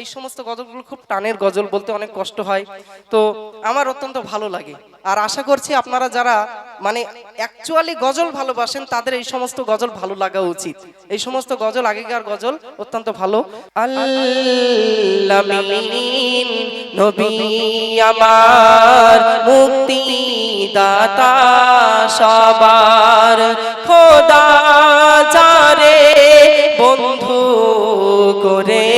এই সমস্ত গজলগুলো খুব টানের গজল বলতে অনেক কষ্ট হয়। তো আমার অত্যন্ত ভালো লাগে। আর আশা করছি আপনারা যারা মানে অ্যাকচুয়ালি গজল ভালোবাসেন, তাদের এই সমস্ত গজল ভালো লাগা উচিত। এই সমস্ত গজল, আগেকার গজল অত্যন্ত ভালো। আমার মুক্তি দাতা সবার। খোদা যারে বন্ধু করে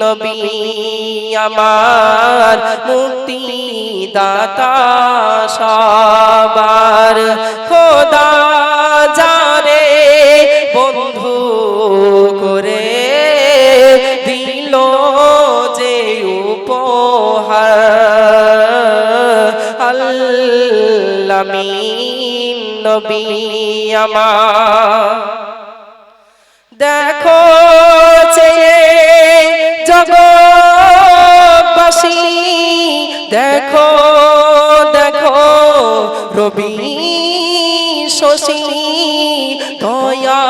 নবী আমার মুক্তি দাতা সবার খোদা যারে বন্ধু করে দিল যে উপহার আল্লামিন নবী আমার দেখো চেয়ে জগৎবাসী, দেখো দেখো, রবি শশী, দয়া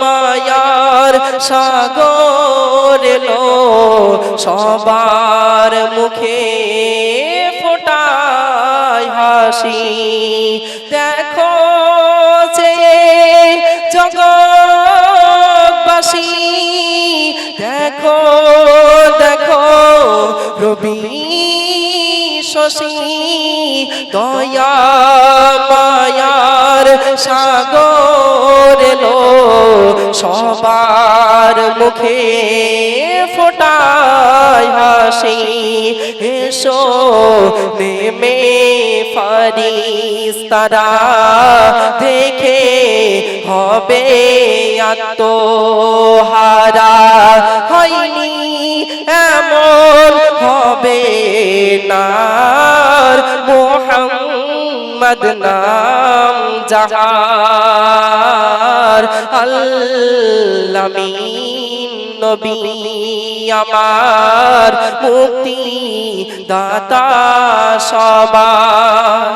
মায়ার সাগর এলো, সবার মুখে ফোটায় হাসি। দয়া মায়ার সাগর লো সবার মুখে ফোটায় হাসি। এসো নেমে ফারিস তারা দেখে হবে আত্মহারা। হয়নি মোহাম্মদ নাম জাহার আল্লামিন নবী আমার মুক্তি দাতা সবার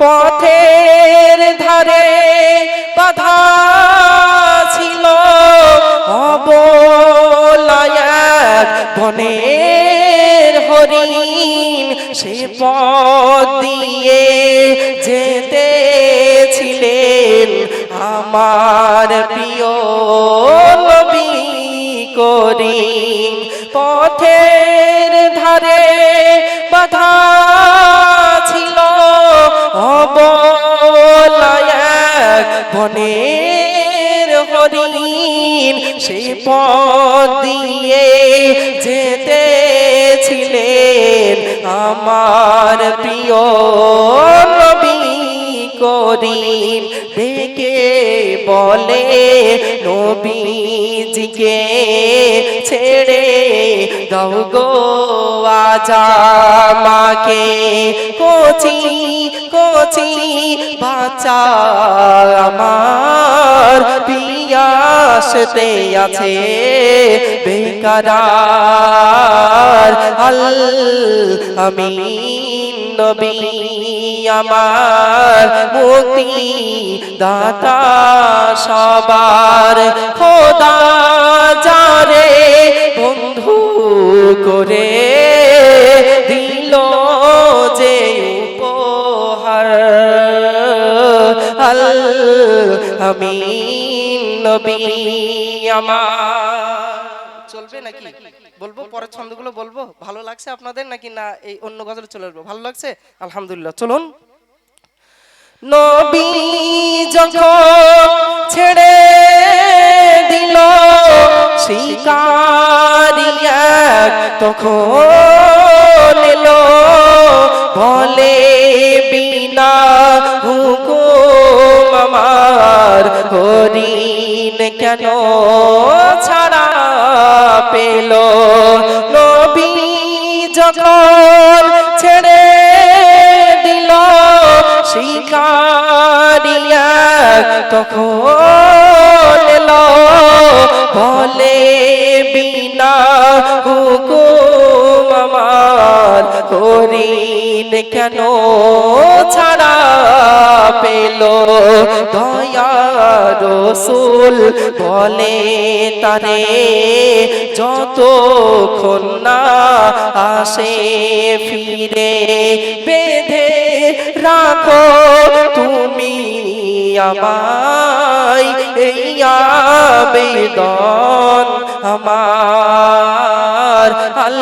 পথের ধারে বাধা ছিল অবলায়াত বনের হরিণ সে পথ দিয়ে আমার প্রিয় নবী করিম, পথের ধারে বাধা ছিল অবলায়াক বনের হরিণ সে দিয়ে যেতেছিলেন আমার প্রিয় নবী করিম। ডেকে বলে, নবীজিকে ছেড়ে দাও গো আজামাকে কোচি কোচি বাচ্চা আমার পিয়াসতে আছে। বেকারার আল আমিন নবী আমার মুক্তি দাতা সবার। খোদা যারে বন্ধু করে দিল যে উপহার। আল আমিন নবী আমার। চলবে নাকি? বলব পরের ছন্দগুলো বলব। ভালো লাগছে আপনাদের নাকি না এই অন্য গজলে চলে আসব? ভালো লাগছে? আলহামদুলিল্লাহ। চলুন। নবী যখন ছেড়ে দিল শিকারিয়া তখন এলো বলে বিনা হুকুম আমার হরিণ কেন? ছাড়া পেল। নবী যখন ছেড়ে দিল শিকারিয়া, তখন এলো বলে, বিনা হুকুম আমার আমার কেন? ছাড়া পেল দয়া রসুল বলে তারে যতক্ষণ না আসে ফিরে, বেঁধে রাখো তুমি আমায় এই আবেদন আমার। আল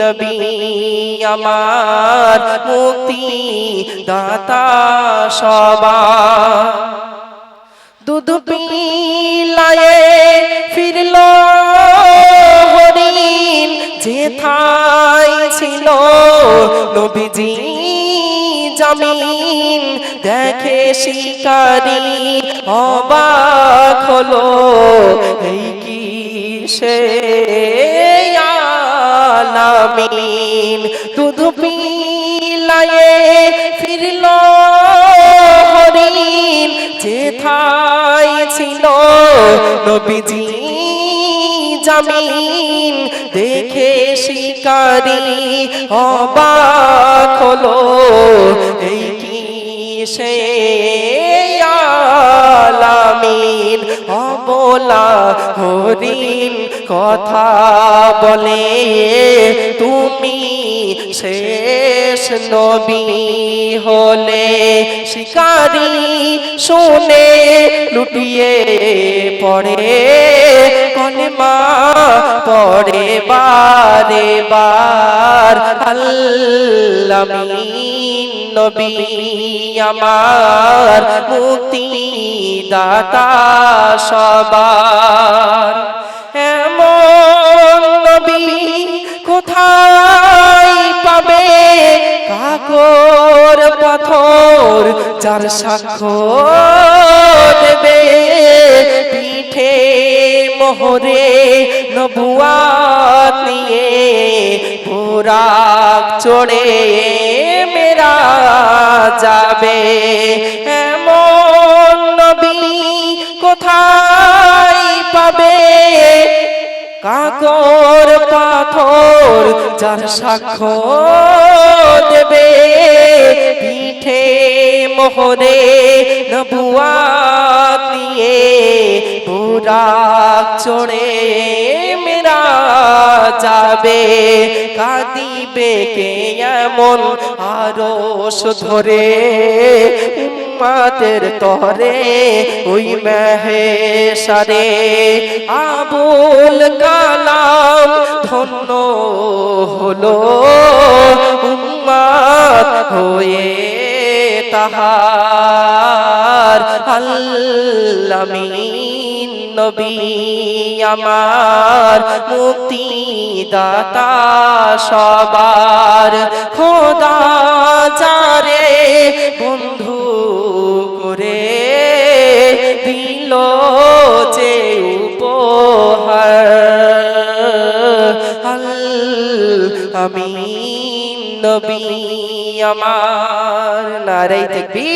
নবী আমার মুক্তি দাতা সবার। দুধ পিলায়ে ছিল নবীজি জামিন, দেখে শিকারি অবাক হলো। এই কি সে আলামিন? দুধ পিলায়ে ফিরল হরিণ যেথায় ছিল নবীজি জামিন দেখে শিকারি অবাক হলো। এই কি সে আলামিন অবলা হরিণ কথা বলে, তুমি শেষ নবী হলে। শিকারি শুনে লুটিয়ে পড়ে। কলমা পড়ে বারে বার। আল্লামিন আমার মুক্তি দাতা সবার। এমন নবী কোথায় পাবে? কাকর পাথর চার সাক্ষ্য মোহরে নবুয়াত নিয়ে পুরাক চড়ে মেরা যাবে। এমন নবী কোথায় পাবে? কাকর পাথর যার সাক্ষ্য দেবে। পিঠে মোহরে বুরাক চড়ে মেরা যাবে, কাঁদিবে কে এমন আরও ধরে? উম্মাদের তরে ওই মেহেশারে আবুল কালাম ধন্য হলো। উম্মাদ হয়ে তাহার আল্লামিন। নবী আমার মুক্তি দাতা সবার। খোদা যারে বন্ধু করে দিল যে উপহার। আমিন নবী আমার। নারাই দেখবি